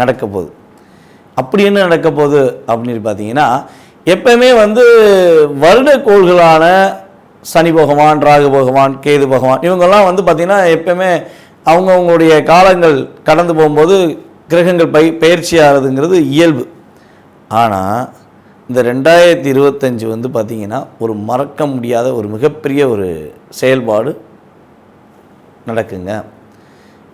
நடக்க போகுது அப்படி என்ன நடக்க போகுது அப்படின்னு பார்த்தீங்கன்னா எப்பயுமே வந்து வருட கோள்களான சனி பகவான் ராகு பகவான் கேது பகவான் இவங்கெல்லாம் வந்து பார்த்திங்கன்னா எப்பயுமே அவங்கவுங்களுடைய காலங்கள் கடந்து போகும்போது கிரகங்கள் பை பயிற்சி ஆகிறதுங்கிறது இயல்பு. ஆனால் இந்த ரெண்டாயிரத்தி இருபத்தஞ்சி வந்து பார்த்திங்கன்னா ஒரு மறக்க முடியாத ஒரு மிகப்பெரிய ஒரு செயல்பாடு நடக்குங்க.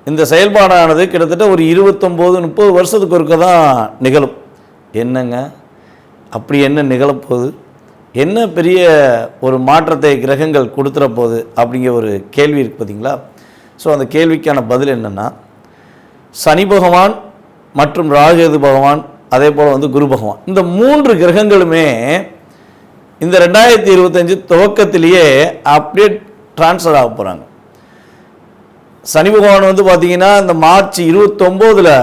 இந்த செயல்பாடானது கிட்டத்தட்ட ஒரு இருபத்தொம்போது முப்பது வருஷத்துக்கு ஒருக்க தான் நிகழும். என்னங்க? அப்படி என்ன நிகழப்போகுது என்ன பெரிய ஒரு மாற்றத்தை கிரகங்கள் கொடுத்துற போகுது அப்படிங்கிற ஒரு கேள்வி இருக்குது பார்த்தீங்களா? ஸோ அந்த கேள்விக்கான பதில் என்னென்னா சனி பகவான் மற்றும் ராகேது பகவான் அதே போல் வந்து குரு பகவான் இந்த மூன்று கிரகங்களுமே இந்த ரெண்டாயிரத்தி இருபத்தஞ்சு துவக்கத்திலேயே அப்படியே ட்ரான்ஸ்ஃபர் ஆக போகிறாங்க சனி பகவான் வந்து பார்த்தீங்கன்னா இந்த மார்ச் இருபத்தொம்போதில்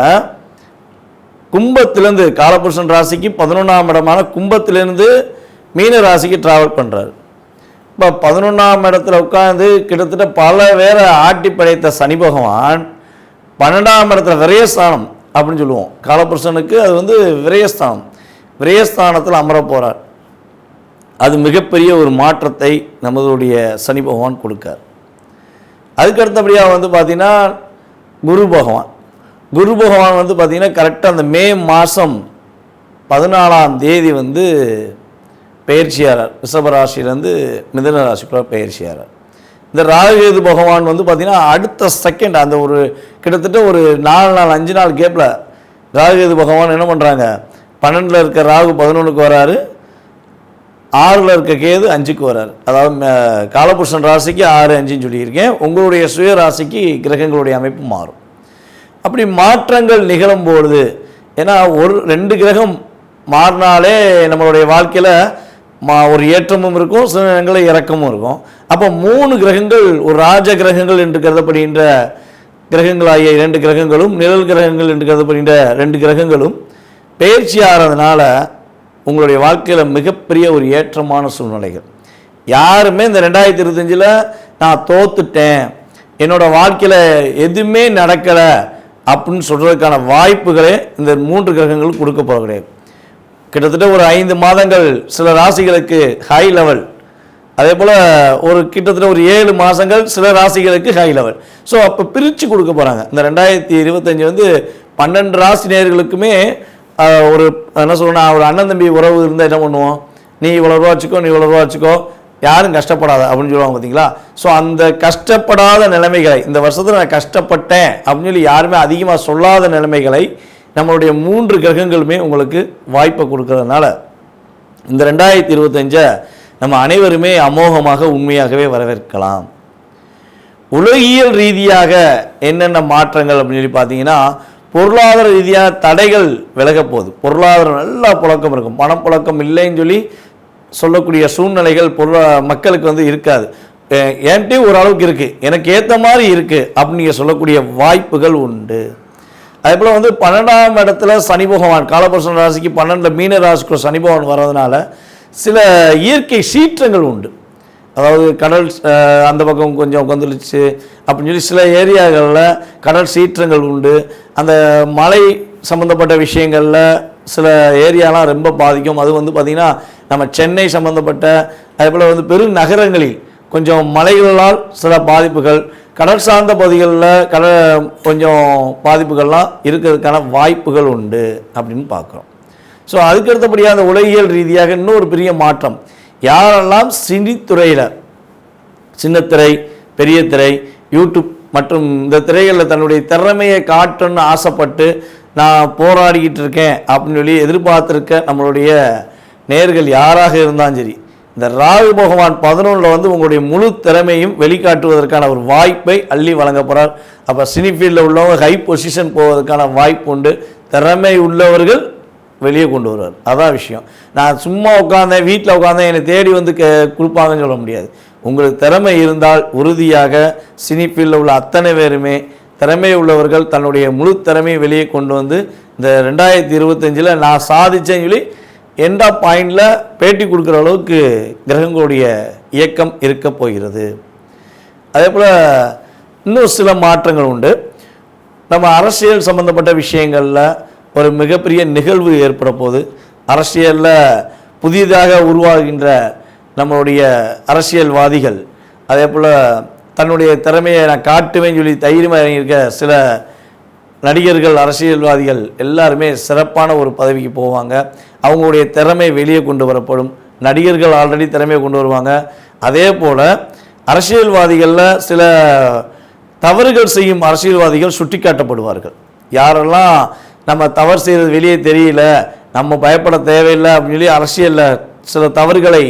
கும்பத்திலேருந்து காலபுருஷன் ராசிக்கு பதினொன்றாம் இடமான கும்பத்திலேருந்து மீன ராசிக்கு ட்ராவல் பண்ணுறாரு இப்போ பதினொன்றாம் இடத்துல உட்காந்து கிட்டத்தட்ட பல பேரை ஆட்டி படைத்த சனி பகவான் பன்னெண்டாம் இடத்துல விரயஸ்தானம் அப்படின்னு சொல்லுவோம். காலபுருஷனுக்கு அது வந்து விரயஸ்தானம். விரயஸ்தானத்தில் அமர போகிறார் அது மிகப்பெரிய ஒரு மாற்றத்தை நமதுடைய சனி பகவான் கொடுக்கார். அதுக்கு அடுத்தபடியாக வந்து பார்த்திங்கன்னா குரு பகவான். குரு பகவான் வந்து பார்த்திங்கன்னா கரெக்டாக அந்த மே மாதம் பதினாலாம் தேதி வந்து பயிற்சியாளர் ரிஷபராசிலேருந்து மிதன ராசிக்குள்ள பயிற்சியாளர் இந்த ராகுகேது பகவான் வந்து பார்த்திங்கன்னா அடுத்த செகண்ட் அந்த ஒரு கிட்டத்தட்ட ஒரு நாலு நாள் அஞ்சு நாள் கேப்பில் ராகுகேது பகவான் என்ன பண்ணுறாங்க பன்னெண்டில் இருக்க ராகு பதினொன்றுக்கு வராரு. ஆறில் இருக்க கேது அஞ்சுக்கு வரார். அதாவது ம- காலபுருஷன் ராசிக்கு ஆறு அஞ்சுன்னு சொல்லியிருக்கேன். உங்களுடைய சுய ராசிக்கு கிரகங்களுடைய அமைப்பு மாறும். அப்படி மாற்றங்கள் நிகழும் பொழுது ஏன்னா ஒரு ரெண்டு கிரகம் மாறினாலே நம்மளுடைய வாழ்க்கையில் மா ஒரு ஏற்றமும் இருக்கும் சில நேரங்களில் இறக்கமும் இருக்கும். அப்போ மூணு கிரகங்கள் ஒரு ராஜ கிரகங்கள் என்று கருதப்படுகின்ற கிரகங்களாகிய இரண்டு கிரகங்களும் நிழல் கிரகங்கள் என்று கருதப்படுகின்ற ரெண்டு கிரகங்களும் பயிற்சி ஆகிறதுனால உங்களுடைய வாழ்க்கையில் மிகப்பெரிய ஒரு ஏற்றமான சூழ்நிலைகள். யாருமே இந்த ரெண்டாயிரத்தி இருபத்தஞ்சில் நான் தோத்துட்டேன் என்னோட வாழ்க்கையில் எதுவுமே நடக்கலை அப்படின்னு சொல்கிறதுக்கான வாய்ப்புகளே இந்த மூன்று கிரகங்களுக்கு கொடுக்க போக கிடையாது. கிட்டத்தட்ட ஒரு ஐந்து மாதங்கள் சில ராசிகளுக்கு ஹை லெவல் அதே போல் ஒரு கிட்டத்தட்ட ஒரு ஏழு மாதங்கள் சில ராசிகளுக்கு ஹை லெவல் ஸோ அப்போ பிரித்து கொடுக்க போகிறாங்க இந்த ரெண்டாயிரத்தி இருபத்தஞ்சி வந்து பன்னெண்டு ராசி நேயர்களுக்குமே ஒரு என்ன சொல்லணும் ஒரு அண்ணன் தம்பி உறவு இருந்தால் என்ன பண்ணுவோம்? நீ இவ்வளோ ரூபா வச்சுக்கோ நீ இவ்வளோ ரூபா வச்சுக்கோ. யாரும் கஷ்டப்படாத அப்படின்னு சொல்லுவாங்க பார்த்தீங்களா ஸோ அந்த கஷ்டப்படாத நிலைமைகளை இந்த வருஷத்தில் நான் கஷ்டப்பட்டேன் அப்படின்னு சொல்லி யாருமே அதிகமாக சொல்லாத நிலைமைகளை நம்மளுடைய மூன்று கிரகங்களுமே உங்களுக்கு வாய்ப்பை கொடுக்கறதுனால இந்த ரெண்டாயிரத்தி இருபத்தஞ்சை நம்ம அனைவருமே அமோகமாக உண்மையாகவே வரவேற்கலாம். உலகியல் ரீதியாக என்னென்ன மாற்றங்கள் அப்படின்னு சொல்லி பார்த்தீங்கன்னா பொருளாதார ரீதியாக தடைகள் விலகப் போகுது. பொருளாதாரம் நல்லா புழக்கம் இருக்கும். பணப்புழக்கம் இல்லைன்னு சொல்லி சொல்லக்கூடிய சூழ்நிலைகள் பொருளா மக்களுக்கு வந்து இருக்காது. என்கிட்ட ஓரளவுக்கு இருக்குது எனக்கு ஏற்ற மாதிரி இருக்குது அப்படின்னு நீங்கள் சொல்லக்கூடிய வாய்ப்புகள் உண்டு. அதே போல் வந்து பன்னெண்டாம் இடத்துல சனி பகவான் காலபுருஷன் ராசிக்கு பன்னெண்டில் மீன ராசிக்குள்ள சனி பகவான் வர்றதுனால சில இயற்கை சீற்றங்கள் உண்டு. அதாவது கடல் அந்த பக்கம் கொஞ்சம் கொந்தளிச்சு அப்படின்னு சொல்லி சில ஏரியாக்களில் கடல் சீற்றங்கள் உண்டு. அந்த மலை சம்மந்தப்பட்ட விஷயங்களில் சில ஏரியாலாம் ரொம்ப பாதிக்கும். அது வந்து பார்த்திங்கன்னா நம்ம சென்னை சம்மந்தப்பட்ட அதே போல் வந்து பெருநகரங்களில் கொஞ்சம் மலைகளால் சில பாதிப்புகள் கடல் சார்ந்த பகுதிகளில் கடல் கொஞ்சம் பாதிப்புகள்லாம் இருக்கிறதுக்கான வாய்ப்புகள் உண்டு அப்படின்னு பார்க்குறோம் ஸோ அதுக்கடுத்தபடியாக அந்த உலகியல் ரீதியாக இன்னொரு பெரிய மாற்றம். யாரெல்லாம் சினித்துறையில் சின்னத்திரை பெரிய திரை யூடியூப் மற்றும் இந்த திரைகளில் தன்னுடைய திறமையை காட்டணும்னு ஆசைப்பட்டு நான் போராடிக்கிட்டு இருக்கேன் அப்படின்னு சொல்லி எதிர்பார்த்துருக்க நம்மளுடைய நேர்கள் யாராக இருந்தாலும் சரி இந்த ராகு பகவான் பதினொன்றில் வந்து உங்களுடைய முழு திறமையும் வெளிக்காட்டுவதற்கான ஒரு வாய்ப்பை அள்ளி வழங்க போகிறார் அப்போ சினி ஃபீல்டில் உள்ளவங்க ஹை பொசிஷன் போவதற்கான வாய்ப்பு உண்டு. திறமை உள்ளவர்கள் வெளியே கொண்டு வருவார். அதான் விஷயம். நான் சும்மா உட்காந்தேன் வீட்டில் உட்காந்தேன் என்னை தேடி வந்து கே கொடுப்பாங்கன்னு சொல்ல முடியாது. உங்களுக்கு திறமை இருந்தால் உறுதியாக சினிப்பில் உள்ள அத்தனை பேருமே திறமை உள்ளவர்கள் தன்னுடைய முழு திறமையை வெளியே கொண்டு வந்து இந்த ரெண்டாயிரத்தி இருபத்தஞ்சில் நான் சாதிச்சேன்னு சொல்லி எந்த பாயிண்டில் பேட்டி கொடுக்குற அளவுக்கு கிரகங்களுடைய இயக்கம் இருக்க போகிறது. அதே போல் இன்னும் சில மாற்றங்கள் உண்டு. நம்ம அரசியல் சம்பந்தப்பட்ட விஷயங்களில் ஒரு மிகப்பெரிய நிகழ்வு ஏற்பட போது அரசியலில் புதிதாக உருவாகின்ற நம்மளுடைய அரசியல்வாதிகள் அதே போல் தன்னுடைய திறமையை நான் காட்டுவேன்னு சொல்லி தைரியமாக இறங்கியிருக்க சில நடிகர்கள் அரசியல்வாதிகள் எல்லாருமே சிறப்பான ஒரு பதவிக்கு போவாங்க. அவங்களுடைய திறமை வெளியே கொண்டு வரப்படும். நடிகர்கள் ஆல்ரெடி திறமையை கொண்டு வருவாங்க. அதே போல் அரசியல்வாதிகளில் சில தவறுகள் செய்யும் அரசியல்வாதிகள் சுட்டிக்காட்டப்படுவார்கள். யாரெல்லாம் நம்ம தவறு செய்கிறது வெளியே தெரியல நம்ம பயப்பட தேவையில்லை அப்படின்னு சொல்லி அரசியலில் சில தவறுகளை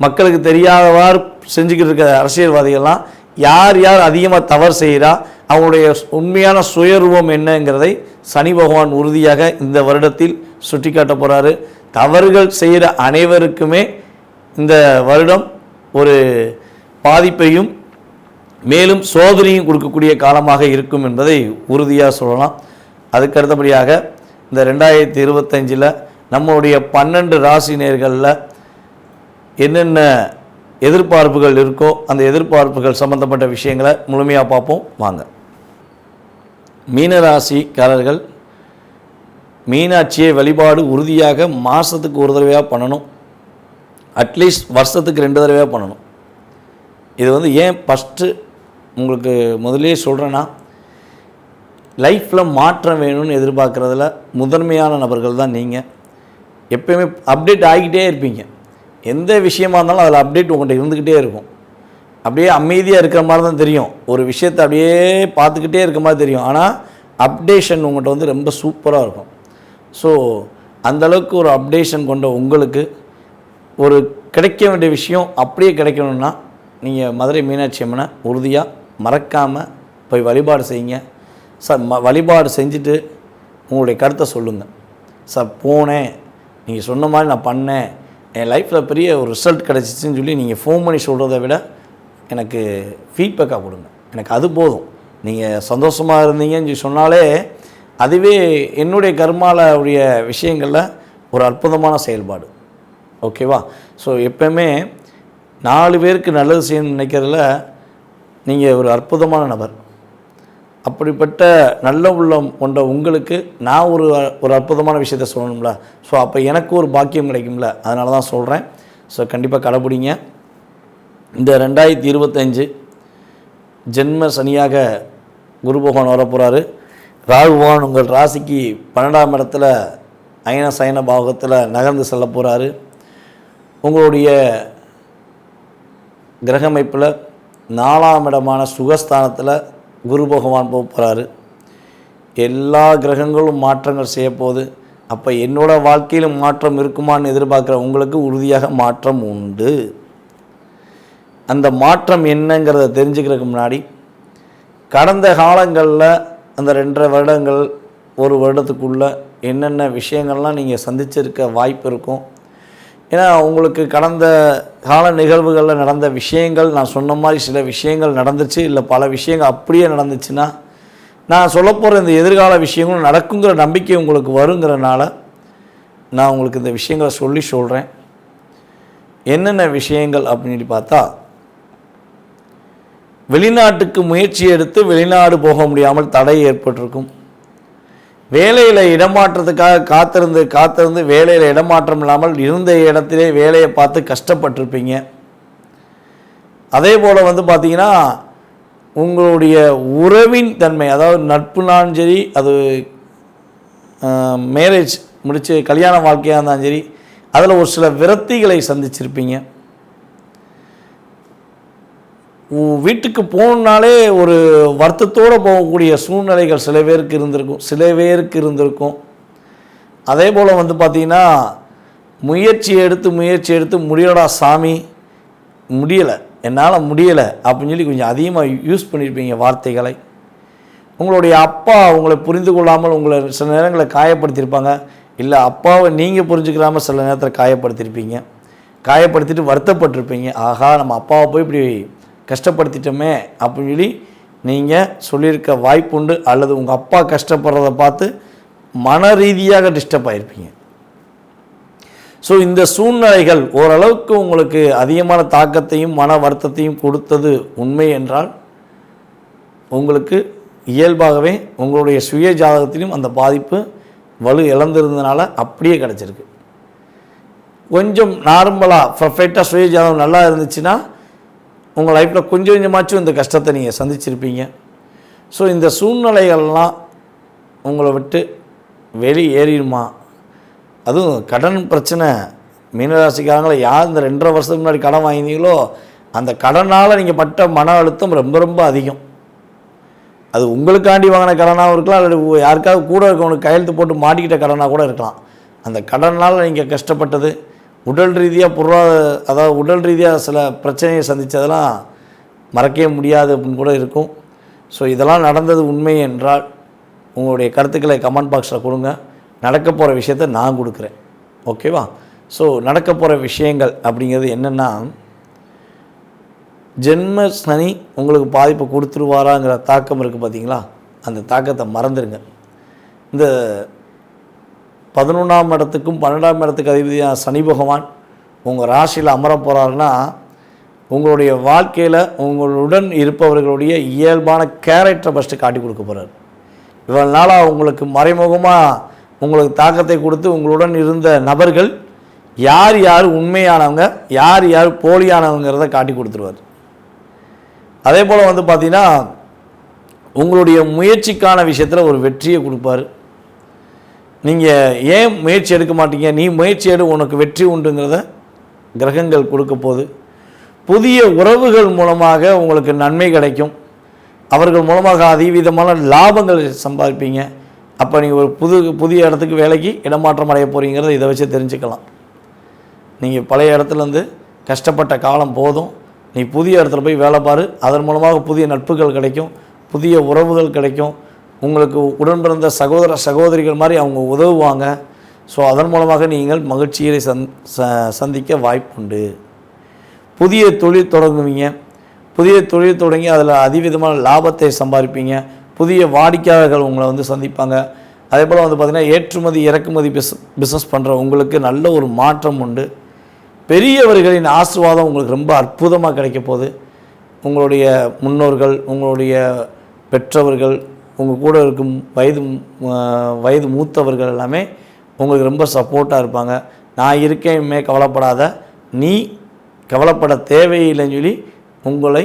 மக்களுக்கு தெரியாதவாறு செஞ்சுக்கிட்டு இருக்க அரசியல்வாதிகள்லாம் யார் யார் அதிகமாக தவறு செய்கிறா அவங்களுடைய உண்மையான சுயரூபம் என்னங்கிறதை சனி பகவான் உறுதியாக இந்த வருடத்தில் சுட்டிக்காட்ட போகிறாரு தவறுகள் செய்கிற அனைவருக்குமே இந்த வருடம் ஒரு பாதிப்பையும் மேலும் சோதனையும் கொடுக்கக்கூடிய காலமாக இருக்கும் என்பதை உறுதியாக சொல்லலாம். அதுக்கு அடுத்தபடியாக இந்த ரெண்டாயிரத்தி இருபத்தஞ்சில் நம்மளுடைய பன்னெண்டு ராசி நேர்களில் என்னென்ன எதிர்பார்ப்புகள் இருக்கோ அந்த எதிர்பார்ப்புகள் சம்பந்தப்பட்ட விஷயங்களை முழுமையாக பார்ப்போம். வாங்க. மீனராசிக்காரர்கள் மீனாட்சியை வழிபாடு உறுதியாக மாதத்துக்கு ஒரு தடவையாக பண்ணணும். அட்லீஸ்ட் வருஷத்துக்கு ரெண்டு தடவையாக பண்ணணும். இது வந்து ஏன் ஃபஸ்ட்டு உங்களுக்கு முதலே சொல்கிறேன்னா லைஃப்பில் மாற்றம் வேணும்னு எதிர்பார்க்குறதுல முதன்மையான நபர்கள் தான் நீங்கள் எப்பயுமே அப்டேட் ஆகிக்கிட்டே இருப்பீங்க. எந்த விஷயமா இருந்தாலும் அதில் அப்டேட் உங்கள்கிட்ட இருந்துக்கிட்டே இருக்கும். அப்படியே அமைதியாக இருக்கிற மாதிரி தான் தெரியும். ஒரு விஷயத்தை அப்படியே பார்த்துக்கிட்டே இருக்க மாதிரி தெரியும். ஆனால் அப்டேஷன் உங்கள்கிட்ட வந்து ரொம்ப சூப்பராக இருக்கும். ஸோ அந்தளவுக்கு ஒரு அப்டேஷன் கொண்ட உங்களுக்கு ஒரு கிடைக்க வேண்டிய விஷயம் அப்படியே கிடைக்கணும்னா நீங்கள் மதுரை மீனாட்சி அம்மனை உறுதியாக மறக்காமல் போய் வழிபாடு செய்யுங்க. சார் ம வழிபாடு செஞ்சுட்டு உங்களுடைய கருத்தை சொல்லுங்கள் சார் போனேன். நீங்கள் சொன்ன மாதிரி நான் பண்ணேன். என் லைஃப்பில் பெரிய ஒரு ரிசல்ட் கிடச்சிச்சின்னு சொல்லி நீங்கள் ஃபோன் பண்ணி சொல்கிறத விட எனக்கு ஃபீட்பேக்காக கொடுங்க. எனக்கு அது போதும். நீங்கள் சந்தோஷமாக இருந்தீங்கன்னு சொல்லி சொன்னாலே அதுவே என்னுடைய கர்மாவுடைய விஷயங்களில் ஒரு அற்புதமான செயல்பாடு. ஓகேவா ஸோ எப்போவுமே நாலு பேருக்கு நல்லது செய்யணும்னு நினைக்கிறதுல நீங்கள் ஒரு அற்புதமான நபர். அப்படிப்பட்ட நல்ல உள்ளம் கொண்ட உங்களுக்கு நான் ஒரு ஒரு அற்புதமான விஷயத்த சொல்லணும்ல. ஸோ அப்போ எனக்கு ஒரு பாக்கியம் கிடைக்கும்ல. அதனால தான் சொல்கிறேன் ஸோ கண்டிப்பாக கடைப்பிடிங்க இந்த ரெண்டாயிரத்தி இருபத்தஞ்சு ஜென்ம சனியாக குரு பகவான் வரப்போகிறாரு ராகு பகவான் உங்கள் ராசிக்கு பன்னெண்டாம் இடத்துல அயன சயன பாகத்தில் நகர்ந்து செல்ல போகிறாரு உங்களுடைய கிரகமைப்பில் நாலாம் இடமான சுகஸ்தானத்தில் குரு பகவான் போக போகிறாரு எல்லா கிரகங்களும் மாற்றங்கள் செய்யப்போகுது அப்போ என்னோடய வாழ்க்கையிலும் மாற்றம் இருக்குமான்னு எதிர்பார்க்குற உங்களுக்கு உறுதியாக மாற்றம் உண்டு. அந்த மாற்றம் என்னங்கிறத தெரிஞ்சுக்கிறதுக்கு முன்னாடி கடந்த காலங்களில் அந்த ரெண்டரை வருடங்கள் ஒரு வருடத்துக்குள்ளே என்னென்ன விஷயங்கள்லாம் நீங்கள் சந்திச்சிருக்க வாய்ப்பு இருக்கும் ஏன்னா உங்களுக்கு கடந்த கால நிகழ்வுகளில் நடந்த விஷயங்கள் நான் சொன்ன மாதிரி சில விஷயங்கள் நடந்துச்சு இல்லை பல விஷயங்கள் அப்படியே நடந்துச்சுன்னா நான் சொல்ல போகிற இந்த எதிர்கால விஷயங்களும் நடக்குங்கிற நம்பிக்கை உங்களுக்கு வருங்கிறனால நான் உங்களுக்கு இந்த விஷயங்களை சொல்லி சொல்கிறேன் என்னென்ன விஷயங்கள் அப்படின்னு பார்த்தா வெளிநாட்டுக்கு முயற்சி எடுத்து வெளிநாடு போக முடியாமல் தடை ஏற்பட்டிருக்கும். வேலையில் இடமாற்றத்துக்காக காத்திருந்து காத்திருந்து வேலையில் இடமாற்றம் இல்லாமல் இருந்த இடத்திலே வேலையை பார்த்து கஷ்டப்பட்டிருப்பீங்க. அதே போல் வந்து பார்த்தீங்கன்னா உங்களுடைய உறவின் தன்மை அதாவது நட்புனாலும் சரி அது மேரேஜ் முடித்து கல்யாண வாழ்க்கையாக இருந்தாலும் சரி அதில் ஒரு சில விரக்திகளை சந்திச்சிருப்பீங்க. வீட்டுக்கு போகணுன்னாலே ஒரு வருத்தத்தோடு போகக்கூடிய சூழ்நிலைகள் சில பேருக்கு இருந்திருக்கும் சில பேருக்கு இருந்திருக்கும். அதே போல் வந்து பார்த்திங்கன்னா முயற்சி எடுத்து முயற்சி எடுத்து முடியலடா சாமி முடியலை என்னால் முடியலை அப்படின்னு சொல்லி கொஞ்சம் அதிகமாக யூஸ் பண்ணியிருப்பீங்க வார்த்தைகளை. உங்களுடைய அப்பா உங்களை புரிந்து கொள்ளாமல் உங்களை சில நேரங்களில் காயப்படுத்தியிருப்பாங்க. இல்லை அப்பாவை நீங்கள் புரிஞ்சுக்கிறாமல் சில நேரத்தில் காயப்படுத்தியிருப்பீங்க. காயப்படுத்திட்டு வருத்தப்பட்டிருப்பீங்க. ஆகா நம்ம அப்பாவை போய் இப்படி கஷ்டப்படுத்திட்டோமே அப்படின்னு சொல்லி நீங்கள் சொல்லியிருக்க வாய்ப்புண்டு அல்லது உங்கள் அப்பா கஷ்டப்படுறத பார்த்து மன ரீதியாக டிஸ்டர்ப் ஆகிருப்பீங்க ஸோ இந்த சூழ்நிலைகள் ஓரளவுக்கு உங்களுக்கு அதிகமான தாக்கத்தையும் மன வருத்தத்தையும் கொடுத்தது உண்மை என்றால் உங்களுக்கு இயல்பாகவே உங்களுடைய சுய ஜாதகத்திலும் அந்த பாதிப்பு வலு இழந்திருந்தனால அப்படியே கிடச்சிருக்கு. கொஞ்சம் நார்மலாக பர்ஃபெக்டாக சுய ஜாதகம் நல்லா இருந்துச்சுன்னா உங்கள் லைஃப்பில் கொஞ்சம் கொஞ்சமாச்சும் இந்த கஷ்டத்தை நீங்கள் சந்திச்சிருப்பீங்க. ஸோ இந்த சூழ்நிலைகள்லாம் உங்களை விட்டு வெளி ஏறிடுமா? அதுவும் கடன் பிரச்சனை. மீனராசிக்காரங்களை யார் இந்த ரெண்டரை வருஷத்துக்கு முன்னாடி கடன் வாங்கினீங்களோ அந்த கடனால் நீங்கள் பட்ட மன அழுத்தம் ரொம்ப ரொம்ப அதிகம். அது உங்களுக்காண்டி வாங்கின கடனாகவும் இருக்கலாம் அல்லது யாருக்காவது கூட இருக்கவனுக்கு கையெழுத்து போட்டு மாட்டிக்கிட்ட கடனாக கூட இருக்கலாம். அந்த கடனால் நீங்கள் கஷ்டப்பட்டது உடல் ரீதியாக பொருளாதார அதாவது உடல் ரீதியாக சில பிரச்சனையை சந்தித்ததெல்லாம் மறக்கவே முடியாது அப்படின்னு கூட இருக்கும். ஸோ இதெல்லாம் நடந்தது உண்மை என்றால் உங்களுடைய கருத்துக்களை கமெண்ட் பாக்ஸில் கொடுங்க. நடக்க போகிற விஷயத்த நான் கொடுக்குறேன். ஓகேவா ஸோ நடக்க போகிற விஷயங்கள் அப்படிங்கிறது என்னென்னா ஜென்ம சனி உங்களுக்கு பாதிப்பை கொடுத்துருவாராங்கிற தாக்கம் இருக்குது பார்த்தீங்களா அந்த தாக்கத்தை மறந்துடுங்க இந்த பதினொன்றாம் இடத்துக்கும் பன்னெண்டாம் இடத்துக்கு அதிபதியான சனி பகவான் உங்கள் ராசியில் அமர போகிறாருன்னா உங்களுடைய வாழ்க்கையில் உங்களுடன் இருப்பவர்களுடைய இயல்பான கேரக்டரை ஃபஸ்ட்டு காட்டி கொடுக்க போகிறார் இவ்வளவு நாளாக உங்களுக்கு மறைமுகமாக உங்களுக்கு தாக்கத்தை கொடுத்து உங்களுடன் இருந்த நபர்கள் யார் யார் உண்மையானவங்க யார் யார் போலியானவங்கிறத காட்டி கொடுத்துருவார். அதே போல் வந்து பார்த்திங்கன்னா உங்களுடைய முயற்சிக்கான விஷயத்தில் ஒரு வெற்றியை கொடுப்பாரு. நீங்கள் ஏன் முயற்சி எடுக்க மாட்டீங்க? நீ முயற்சி எடு உனக்கு வெற்றி உண்டுங்கிறத கிரகங்கள் கொடுக்க போகுது. புதிய உறவுகள் மூலமாக உங்களுக்கு நன்மை கிடைக்கும். அவர்கள் மூலமாக அதிவிதமான லாபங்கள் சம்பாதிப்பீங்க. அப்போ நீங்கள் ஒரு புது புதிய இடத்துக்கு வேலைக்கு இடமாற்றம் அடைய போகிறீங்கிறத இதை வச்சு தெரிஞ்சுக்கலாம். நீங்கள் பழைய இடத்துலேருந்து கஷ்டப்பட்ட காலம் போதும். நீ புதிய இடத்துல போய் வேலை பாரு. அதன் மூலமாக புதிய நட்புகள் கிடைக்கும். புதிய உறவுகள் கிடைக்கும். உங்களுக்கு உடன் பிறந்த சகோதர சகோதரிகள் மாதிரி அவங்க உதவுவாங்க. ஸோ அதன் மூலமாக நீங்கள் மகிழ்ச்சியை சந் ச- சந்திக்க வாய்ப்புண்டு. புதிய தொழில் தொடங்குவீங்க. புதிய தொழில் தொடங்கி அதில் அதிவிதமான லாபத்தை சம்பாதிப்பீங்க. புதிய வாடிக்கையாளர்கள் உங்களை வந்து சந்திப்பாங்க. அதே போல் வந்து பார்த்திங்கன்னா ஏற்றுமதி இறக்குமதி பிஸ் பிஸ்னஸ் பண்ணுற உங்களுக்கு நல்ல ஒரு மாற்றம் உண்டு. பெரியவர்களின் ஆசீர்வாதம் உங்களுக்கு ரொம்ப அற்புதமாக கிடைக்க போகுது. உங்களுடைய முன்னோர்கள் உங்களுடைய பெற்றவர்கள் உங்கள் கூட இருக்கும் வயது வயது மூத்தவர்கள் எல்லாமே உங்களுக்கு ரொம்ப சப்போர்ட்டாக இருப்பாங்க. நான் இருக்கேன்மே கவலைப்படாத நீ கவலைப்பட தேவையில்லைன்னு சொல்லி உங்களை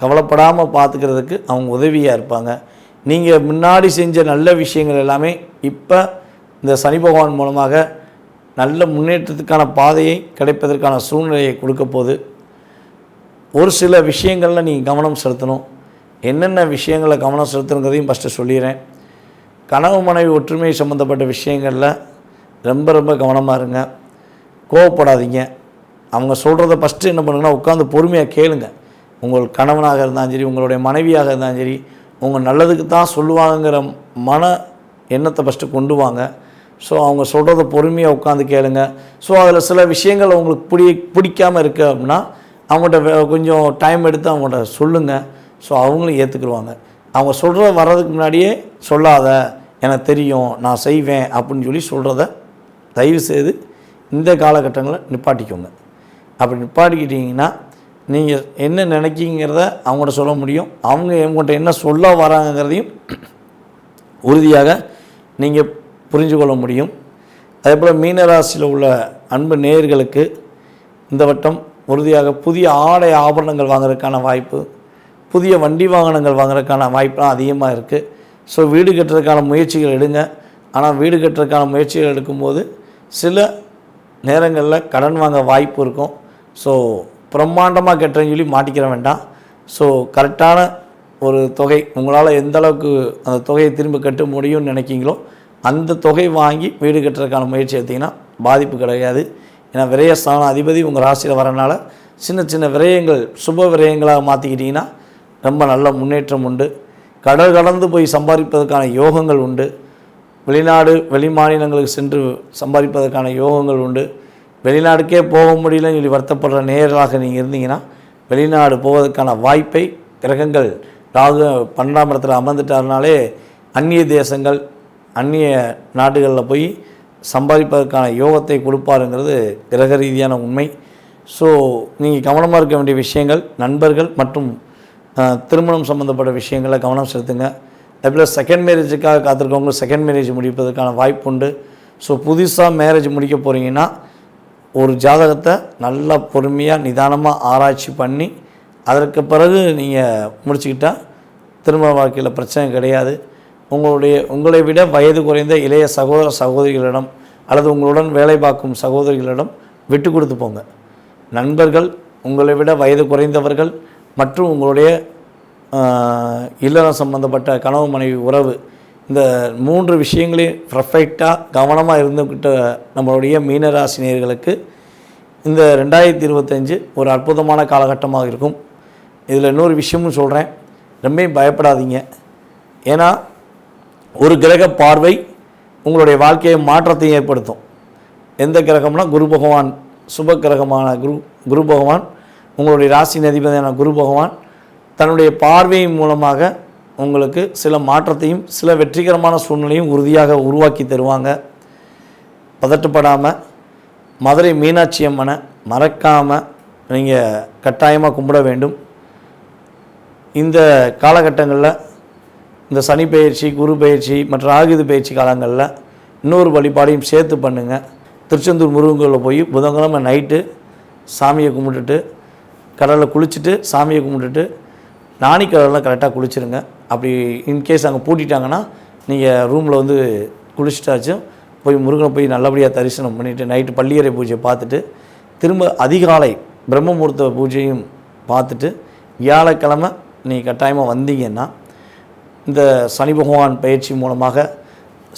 கவலைப்படாமல் பார்த்துக்கிறதுக்கு அவங்க உதவியாக இருப்பாங்க. நீங்கள் முன்னாடி செஞ்ச நல்ல விஷயங்கள் எல்லாமே இப்போ இந்த சனி பகவான் மூலமாக நல்ல முன்னேற்றத்துக்கான பாதையை கிடைப்பதற்கான சூழ்நிலையை கொடுக்க போகுது. ஒரு சில விஷயங்களில் நீங்கள் கவனம் செலுத்தணும். என்னென்ன விஷயங்களை கவனம் செலுத்துங்கிறதையும் ஃபஸ்ட்டு சொல்லிடுறேன். கனவு மனைவி ஒற்றுமை சம்மந்தப்பட்ட விஷயங்களில் ரொம்ப ரொம்ப கவனமாக இருங்க. கோவப்படாதீங்க. அவங்க சொல்கிறத ஃபஸ்ட்டு என்ன பண்ணுங்கன்னா உட்காந்து பொறுமையாக கேளுங்க. உங்கள் கணவனாக இருந்தாலும் சரி உங்களுடைய மனைவியாக இருந்தாலும் சரி உங்கள் நல்லதுக்கு தான் சொல்லுவாங்கங்கிற மன எண்ணத்தை ஃபஸ்ட்டு கொண்டு வாங்க. ஸோ அவங்க சொல்கிறத பொறுமையாக உட்காந்து கேளுங்க. ஸோ அதில் சில விஷயங்கள் உங்களுக்கு பிடி பிடிக்காமல் இருக்குது அப்படின்னா அவங்கள்ட்ட கொஞ்சம் டைம் எடுத்து அவங்கள்ட்ட சொல்லுங்கள் ஸோ அவங்களும் ஏற்றுக்குருவாங்க அவங்க சொல்கிற வர்றதுக்கு முன்னாடியே சொல்லாத எனக்கு தெரியும் நான் செய்வேன் அப்படின்னு சொல்லி சொல்கிறத தயவு செய்து இந்த காலகட்டங்களில் நிப்பாட்டிக்கோங்க. அப்படி நிப்பாட்டிக்கிட்டீங்கன்னா நீங்கள் என்ன நினைக்கிங்கிறத அவங்கள்ட்ட சொல்ல முடியும். அவங்க உங்கள்கிட்ட என்ன சொல்ல வராங்கங்கிறதையும் உறுதியாக நீங்கள் புரிஞ்சு கொள்ள முடியும். அதே போல் மீனராசியில் உள்ள அன்பு நேயர்களுக்கு இந்த வட்டம் உறுதியாக புதிய ஆடை ஆபரணங்கள் வாங்குறதுக்கான வாய்ப்பு புதிய வண்டி வாகனங்கள் வாங்குறதுக்கான வாய்ப்புலாம் அதிகமாக இருக்குது. ஸோ வீடு கட்டுறதுக்கான முயற்சிகள் எடுங்க. ஆனால் வீடு கட்டுறதுக்கான முயற்சிகள் எடுக்கும்போது சில நேரங்களில் கடன் வாங்க வாய்ப்பு இருக்கும். ஸோ பிரம்மாண்டமாக கட்டுறேன்னு சொல்லி மாட்டிக்கிற வேண்டாம். ஸோ கரெக்டான ஒரு தொகை உங்களால் எந்த அளவுக்கு அந்த தொகையை திரும்ப கட்ட முடியும்னு நினைக்கிங்களோ அந்த தொகை வாங்கி வீடு கட்டுறதுக்கான முயற்சி எடுத்திங்கன்னா பாதிப்பு கிடையாது. ஏன்னா விரயஸ்தான அதிபதி உங்கள் ராசியில் வரனால சின்ன சின்ன விரயங்கள் சுப விரயங்களாக மாற்றிக்கிட்டிங்கன்னா ரொம்ப நல்ல முன்னேற்றம் உண்டு. கடல் கடந்து போய் சம்பாதிப்பதற்கான யோகங்கள் உண்டு. வெளிநாடு வெளி மாநிலங்களுக்கு சென்று சம்பாதிப்பதற்கான யோகங்கள் உண்டு. வெளிநாடுக்கே போக முடியலன்னு சொல்லி வருத்தப்படுற நேராக நீங்கள் இருந்தீங்கன்னா வெளிநாடு போவதற்கான வாய்ப்பை கிரகங்கள் ராகு பன்னெண்டாம் இடத்துல அமர்ந்துட்டாருனாலே அந்நிய தேசங்கள் அந்நிய நாடுகளில் போய் சம்பாதிப்பதற்கான யோகத்தை கொடுப்பாருங்கிறது கிரக ரீதியான உண்மை. ஸோ நீங்கள் கவனமாக இருக்க வேண்டிய விஷயங்கள் நண்பர்கள் மற்றும் திருமணம் சம்மந்தப்பட்ட விஷயங்களில் கவனம் செலுத்துங்க. அதேபோல் செகண்ட் மேரேஜுக்காக காத்திருக்கவங்க செகண்ட் மேரேஜ் முடிப்பதற்கான வாய்ப்பு உண்டு. ஸோ புதுசாக மேரேஜ் முடிக்க போகிறீங்கன்னா ஒரு ஜாதகத்தை நல்லா பொறுமையாக நிதானமாக ஆராய்ச்சி பண்ணி அதற்கு பிறகு நீங்கள் முடிச்சுக்கிட்டால் திருமண வாழ்க்கையில் பிரச்சனை கிடையாது. உங்களுடைய உங்களை விட வயது குறைந்த இளைய சகோதர சகோதரிகளிடம் அல்லது உங்களுடன் வேலை பார்க்கும் சகோதரிகளிடம் விட்டு கொடுத்து போங்க. நண்பர்கள் உங்களை விட வயது குறைந்தவர்கள் மற்றும் உங்களுடைய ஆஹ், இல்லறம் சம்பந்தப்பட்ட கனவு மனைவி உறவு இந்த மூன்று விஷயங்களையும் பர்ஃபெக்டாக கவனமாக இருந்துக்கிட்ட நம்மளுடைய மீனராசினியர்களுக்கு இந்த ரெண்டாயிரத்தி இருபத்தஞ்சு ஒரு அற்புதமான காலகட்டமாக இருக்கும். இதில் இன்னொரு விஷயமும் சொல்கிறேன் ரொம்பவும் பயப்படாதீங்க. ஏன்னா ஒரு கிரக பார்வை உங்களுடைய வாழ்க்கையை மாற்றத்தை ஏற்படுத்தும். எந்த கிரகம்னா குரு பகவான் சுப கிரகமான குரு குரு பகவான் உங்களுடைய ராசி அதிபதியான குரு பகவான் தன்னுடைய பார்வையின் மூலமாக உங்களுக்கு சில மாற்றத்தையும் சில வெற்றிகரமான சூழ்நிலையும் உறுதியாக உருவாக்கி தருவாங்க. பதட்டப்படாமல் மதுரை மீனாட்சி அம்மனை மறக்காமல் நீங்கள் கட்டாயமாக கும்பிட வேண்டும். இந்த காலகட்டங்களில் இந்த சனி பயிற்சி குரு பயிற்சி மற்ற ஆகுது பயிற்சி காலங்களில் இன்னொரு வழிபாடையும் சேர்த்து பண்ணுங்கள் திருச்செந்தூர் முருகன் கோயிலில் போய் புதன்கிழமை நைட்டு சாமியை கும்பிட்டுட்டு கடலில் குளிச்சுட்டு சாமியை கும்பிட்டுட்டு நாணி கடலில் கரெக்டாக குளிச்சிருங்க. அப்படி இன்கேஸ் அங்கே பூட்டிட்டாங்கன்னா நீங்கள் ரூமில் வந்து குளிச்சிட்டாச்சும் போய் முருகனை போய் நல்லபடியாக தரிசனம் பண்ணிவிட்டு நைட்டு பள்ளியறை பூஜையை பார்த்துட்டு திரும்ப அதிகாலை பிரம்மமுகூர்த்த பூஜையும் பார்த்துட்டு வியாழக்கிழமை நீங்கள் கட்டாயமாக வந்தீங்கன்னா இந்த சனி பகவான் பயிற்சி மூலமாக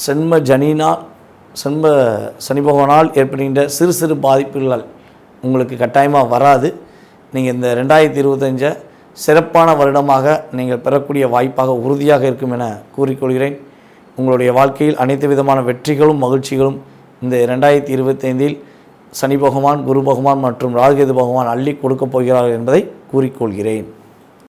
சென்ம ஜனினால் சென்ம சனி பகவானால் ஏற்படுகின்ற சிறு சிறு பாதிப்புகள் உங்களுக்கு கட்டாயமாக வராது. நீங்கள் இந்த ரெண்டாயிரத்தி இருபத்தஞ்சை சிறப்பான வருடமாக நீங்கள் பெறக்கூடிய வாய்ப்பாக உறுதியாக இருக்கும் என கூறிக்கொள்கிறேன். உங்களுடைய வாழ்க்கையில் அனைத்து விதமான வெற்றிகளும் மகிழ்ச்சிகளும் இந்த ரெண்டாயிரத்தி இருபத்தைந்தில் சனி பகவான் குரு பகவான் மற்றும் ராகுகேது பகவான் அள்ளி கொடுக்கப் போகிறார்கள் என்பதை கூறிக்கொள்கிறேன்.